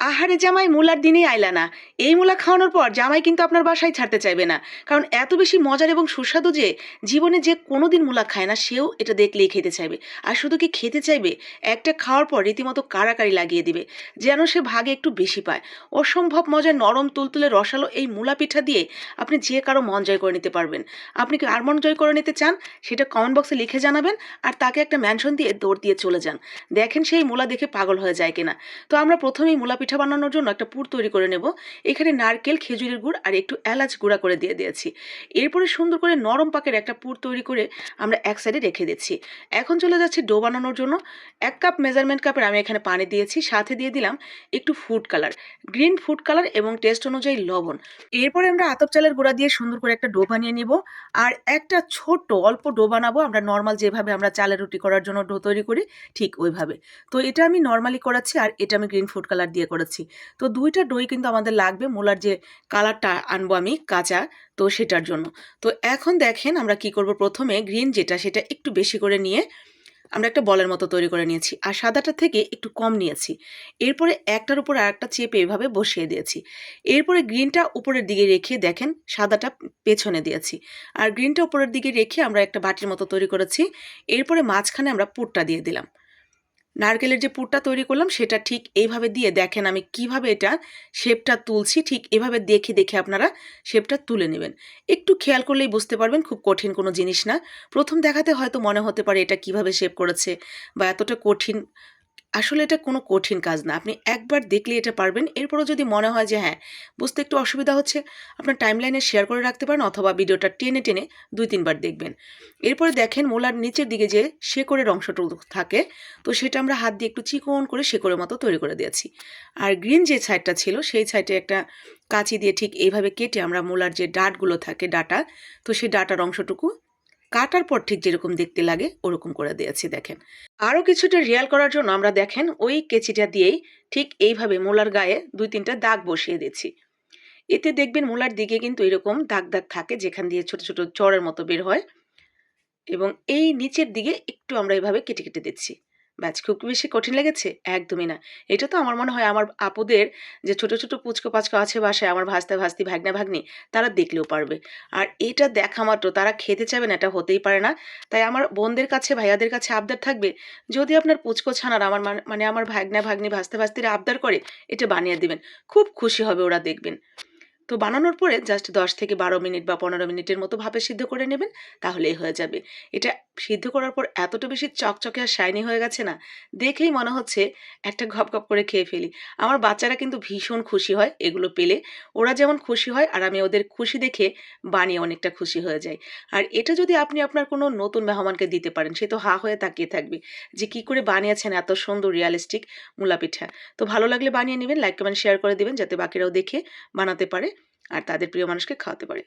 আহারে জামাই, মূলার দিনেই আইলা না। এই মূলা খাওয়ানোর পর জামাই কিন্তু আপনার বাসায় ছাড়তে চাইবে না। কারণ এত বেশি মজার এবং সুস্বাদু যে, জীবনে যে কোনো দিন মূলা খায় না, সেও এটা দেখলেই খেতে চাইবে। আর শুধু কি খেতে চাইবে? একটা খাওয়ার পর রীতিমতো কাড়াকাড়ি লাগিয়ে দিবে, যেন সে ভাগে একটু বেশি পায়। অসম্ভব মজার নরম তুলতুলে রসালো এই মূলা পিঠা দিয়ে আপনি যে কারও মন জয় করে নিতে পারবেন। আপনি কি আর মন জয় করে নিতে চান? সেটা কমেন্ট বক্সে লিখে জানাবেন আর তাকে একটা ম্যানশন দিয়ে দৌড় দিয়ে চলে যান। দেখেন সেই মূলা দেখে পাগল হয়ে যায় কিনা। তো আমরা প্রথমেই মূলা পিঠা বানানোর জন্য একটা পুর তৈরি করে নেব। এখানে নারকেল, খেজুরের গুড় আর একটু এলাচ গুঁড়া করে দিয়ে দিয়েছি। এরপরে সুন্দর করে নরম পাকের একটা পুর তৈরি করে আমরা এক সাইডে রেখে দিচ্ছি। এখন চলে যাচ্ছি ডো বানানোর জন্য। এক কাপ মেজারমেন্ট কাপের আমি এখানে পানি দিয়েছি, সাথে দিয়ে দিলাম একটু food colour green food colour এবং টেস্ট অনুযায়ী লবণ। এরপরে আমরা আতপ চালের গুঁড়া দিয়ে সুন্দর করে একটা ডো বানিয়ে নিব। আর একটা ছোট্ট অল্প ডো বানাবো। আমরা নর্মাল যেভাবে আমরা চালের রুটি করার জন্য ডো তৈরি করি, ঠিক ওইভাবে। তো এটা আমি নর্মালি করাচ্ছি আর এটা আমি গ্রিন ফুড কালার দিয়ে করেছি। তো দুইটা দই কিন্তু আমাদের লাগবে। মূলার যে কালারটা আনব আমি কাঁচা, তো সেটার জন্য। তো এখন দেখেন আমরা কি করব প্রথমে গ্রিন যেটা, সেটা একটু বেশি করে নিয়ে আমরা একটা বলের মতো তৈরি করে নিয়েছি। আর সাদাটা থেকে একটু কম নিয়েছি। এরপরে একটার উপর আরেকটা চেপে এভাবে বসিয়ে দিয়েছি। এরপরে গ্রিনটা উপরের দিকে রেখে দেখেন সাদাটা পেছনে দিয়েছি। আর গ্রিনটা উপরের দিকে রেখে আমরা একটা বাটির মতো তৈরি করেছি। এরপরে মাঝখানে আমরা পুরটা দিয়ে দিলাম। নারকেলের যে পুরটা তৈরি করলাম, সেটা ঠিক এইভাবে দিয়ে দেখেন আমি কীভাবে এটা শেপটা তুলছি, ঠিক এভাবে দেখে দেখে আপনারা শেপটা তুলে নেবেন। একটু খেয়াল করলেই বুঝতে পারবেন, খুব কঠিন কোনো জিনিস না। প্রথম দেখাতে হয়তো মনে হতে পারে এটা কীভাবে শেপ করেছে বা এতটা কঠিন আসলে এটা কোনো কঠিন কাজ না। আপনি একবার দেখলে এটা পারবেন। এরপরও যদি মনে হয় যে হ্যাঁ বুঝতে একটু অসুবিধা হচ্ছে, আপনার টাইমলাইনে শেয়ার করে রাখতে পারেন অথবা ভিডিওটা টেনে টেনে দুই, তিনবার দেখবেন। এরপরে দেখেন মোলার নিচের দিকে যে শেকড়ের অংশটুকু থাকে, তো সেটা আমরা হাত দিয়ে একটু চিকন করে শেকড়ের মতো তৈরি করে দিয়েছি। আর গ্রিন যে সাইডটা ছিল, সেই সাইডে একটা কাঁচি দিয়ে ঠিক এইভাবে কেটে আমরা মোলার যে ডাটগুলো থাকে, ডাটা, তো সেই ডাটার অংশটুকু কাটার পর ঠিক যেরকম দেখতে লাগে, ওরকম করে দিয়েছি, দেখেন। আরও কিছুটা রিয়াল করার জন্য আমরা দেখেন, ওই কেচিটা দিয়েই ঠিক এইভাবে মোলার গায়ে দুই তিনটা দাগ বসিয়ে দিচ্ছি। এতে দেখবেন মোলার দিকে কিন্তু এরকম দাগ দাগ থাকে, যেখান দিয়ে ছোট ছোট চড়ের মতো বের হয়। এবং এই নিচের দিকে একটু আমরা এভাবে কেটে কেটে দিচ্ছি। ব্যাস, খুব বেশি কঠিন লেগেছে? একদমই না। এটা তো আমার মনে হয় আমার আপুদের যে ছোট ছোট পুচকো, পাচকো আছে বাসায়, আমার ভাস্তা, ভাস্তি, ভাগনা, ভাগ্নি, তারা দেখলেও পারবে। আর এটা দেখা মাত্র, তারা খেতে চাবে না, এটা হতেই পারে না। তাই আমার বোনদের কাছে, ভাইয়াদের কাছে আবদার থাকবে, যদি আপনার পুচকো ছানার আমার মানে আমার ভাগনা, ভাগ্নি, ভাস্তা, ভাস্তিরা আবদার করে, এটা বানিয়ে দেবেন। খুব খুশি হবে ওরা দেখবেন। তো বানানোর পরে জাস্ট দশ থেকে বারো মিনিট বা পনেরো মিনিটের মতো ভাবে সিদ্ধ করে নেবেন, তাহলেই হয়ে যাবে। এটা সিদ্ধ করার পর এতটা বেশি চকচকে আর শাইনি হয়ে গেছে না, দেখেই মনে হচ্ছে একটা ঘপ ঘপ করে খেয়ে ফেলি। আমার বাচ্চারা কিন্তু ভীষণ খুশি হয় এগুলো পেলে। ওরা যেমন খুশি হয় আর আমি ওদের খুশি দেখে বানিয়ে অনেকটা খুশি হয়ে যাই। আর এটা যদি আপনি আপনার কোনো নতুন মেহমানকে দিতে পারেন, সে তো হা হয়ে তাকিয়ে থাকবে যে কি করে বানিয়েছেন এত সুন্দর রিয়ালিস্টিক মূলা পিঠা তো ভালো লাগলে বানিয়ে নেবেন লাইক কমেন্ট শেয়ার করে দেবেন যাতে বাকিরাও দেখে বানাতে পারে। আর তাদের প্রিয় মানুষকে খাওয়াতে পারে।